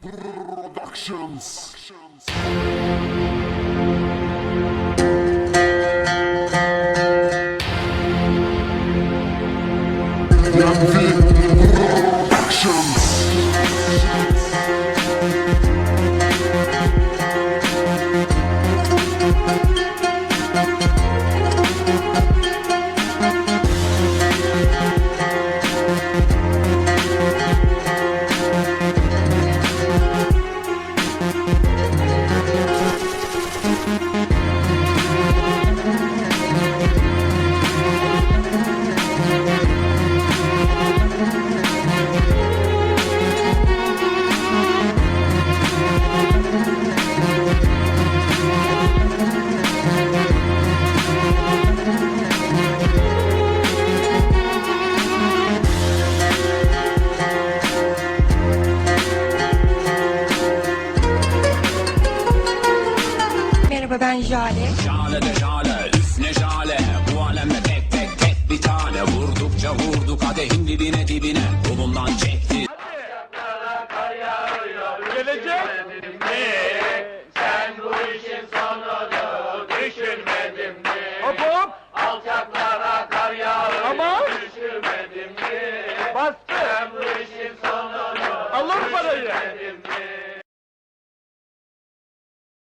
Productions. Yanvi Productions. Merhaba ben Jale. Jale de jale, üf ne jale Bu alemde tek tek tek bir tane Vurdukça vurdu kadehin dibine dibine Kolundan çekti Gelecek mi? Sen bu işin sonunu düşünmedin mi? Hop hop! Alçaklara kar yağıyor Aman! Düşünmedin mi? Bastı! Sen bu işin sonunu Alın parayı! Düşünmedin mi?